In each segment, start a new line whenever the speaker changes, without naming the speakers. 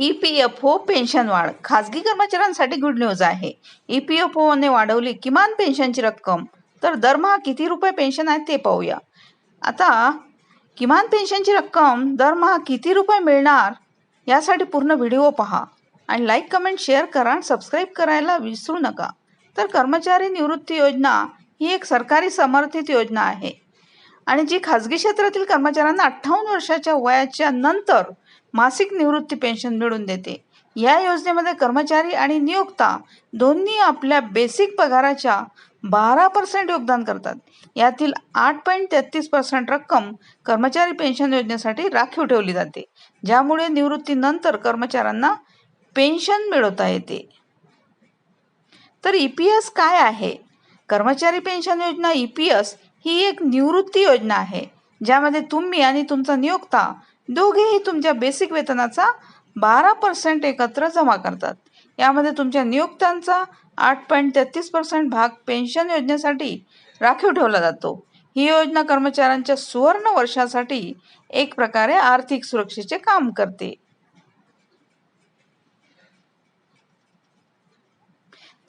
E P F O pension वाढ. खाजगी कर्मचाऱ्यांसाठी गुड न्यूज आहे. ई पी एफ ओने वाढवली किमान पेन्शनची रक्कम. तर दरमहा किती रुपये पेन्शन आहे ते पाहूया. आता किमान पेन्शनची रक्कम दरमहा किती रुपये मिळणार यासाठी पूर्ण व्हिडिओ पहा. आणि लाईक कमेंट शेअर करा आणि सबस्क्राईब करायला विसरू नका. तर कर्मचारी निवृत्ती योजना ही एक सरकारी समर्थित योजना आहे. आणि जी खाजगी क्षेत्रातील कर्मचाऱ्यांना अठ्ठावन्न वर्षाच्या वयाच्या नंतर मासिक निवृत्ती पेन्शन मिळून देते. या योजनेमध्ये कर्मचारी आणि नियोक्ता दोन्ही आपल्या बेसिक पगाराच्या बारा पर्सेंट योगदान करतात. यातील आठ पॉईंट तेहतीस पर्सेंट रक्कम कर्मचारी पेन्शन योजनेसाठी राखीव ठेवली जाते. ज्यामुळे निवृत्तीनंतर कर्मचाऱ्यांना पेन्शन मिळवता येते. तर ई पी एस काय आहे? कर्मचारी पेन्शन योजना ई पी एस ही एक निवृत्ती योजना आहे. ज्यामध्ये तुम्ही आणि तुमचा नियोक्ता दोघेही तुमच्या बेसिक वेतनाचा बारा पर्सेंट एकत्र जमा करतात. यामध्ये तुमच्या नियोक्त्यांचा आठ पॉईंट तेहतीस पर्सेंट भाग पेन्शन योजनेसाठी राखीव ठेवला जातो. ही योजना कर्मचाऱ्यांच्या सुवर्ण वर्षासाठी एक प्रकारे आर्थिक सुरक्षेचे काम करते.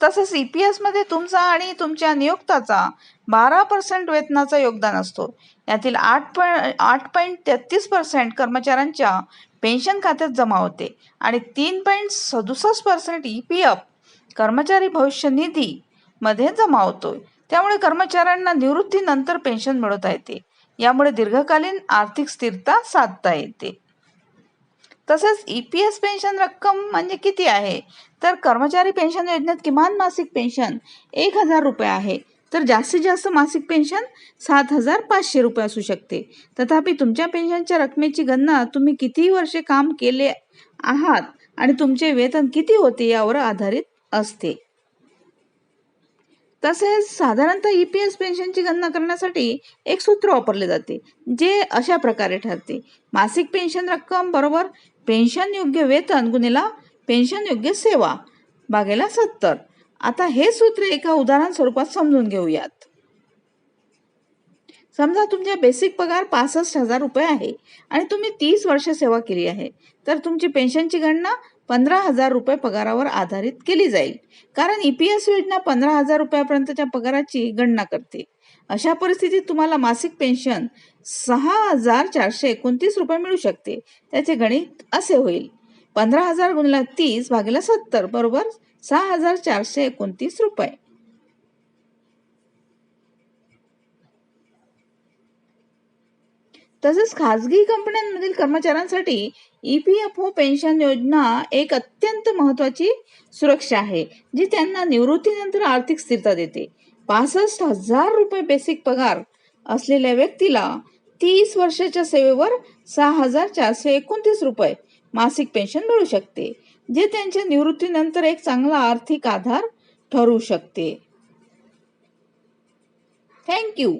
तसेच ई पी एसमध्ये तुमचा आणि तुमच्या नियोक्ताचा बारा पर्सेंट वेतनाचा योगदान असतो. यातील आठ पॉईंट आठ पॉईंट तेहतीस पर्सेंट कर्मचाऱ्यांच्या पेन्शन खात्यात जमा होते आणि तीन पॉईंट सदुसष्ट पर्सेंट ई पी एफ कर्मचारी भविष्य निधी मध्ये जमा होतो त्यामुळे कर्मचाऱ्यांना निवृत्तीनंतर पेन्शन मिळवता येते. यामुळे दीर्घकालीन आर्थिक स्थिरता साधता येते. तसेच ई पी एस पेन्शन रक्कम म्हणजे किती आहे? तर कर्मचारी पेन्शन योजनेत किमान मासिक पेन्शन एक हजार रुपये आहे. तर जास्तीत जास्त मासिक पेन्शन सात हजार पाचशे रुपये असू शकते. तथापि तुमच्या पेन्शनच्या रकमेची गणना तुम्ही किती वर्षे काम केले आहात आणि तुमचे वेतन किती होते यावर आधारित असते. तसेच साधारणतः ई पी एस पेन्शनची गणना करण्यासाठी एक सूत्र वापरले जाते जे अशा प्रकारे ठरते. मासिक पेन्शन रक्कम बरोबर पेन्शन योग्य वेतन गुणिला पेन्शन योग्य सेवा भागेला सत्तर. आता हे सूत्र एका उदाहरण स्वरूपात समजून घेऊयात. समजा तुमचा बेसिक पगार पासष्ट हजार रुपये आहे आणि तुम्ही तीस वर्ष सेवा केली आहे तर तुमची पेन्शनची गणना पंधरा हजार रुपये पगारावर आधारित केली जाईल. कारण ई पी एस योजना पंधरा हजार रुपयापर्यंतच्या पगाराची गणना करते. अशा परिस्थितीत तुम्हाला मासिक पेन्शन सहा हजार चारशे एकोणतीस रुपये मिळू शकते. त्याचे गणित असे होईल. पंधरा हजार गुणिला तीस भागीला सत्तर बरोबर सहा हजार चारशे एकोणतीस रुपये. तसेच खाजगी कंपन्यांमधील कर्मचाऱ्यांसाठी E P F O pension योजना एक अत्यंत महत्वाची सुरक्षा आहे जी त्यांना निवृत्तीनंतर आर्थिक स्थिरता देते. पासष्ट हजार रुपये बेसिक पगार असलेल्या व्यक्तीला तीस वर्षाच्या सेवेवर सहा हजार चारशे एकोणतीस रुपये मासिक पेन्शन मिळू शकते जे त्यांच्या निवृत्तीनंतर एक चांगला आर्थिक आधार ठरू शकते. थँक्यू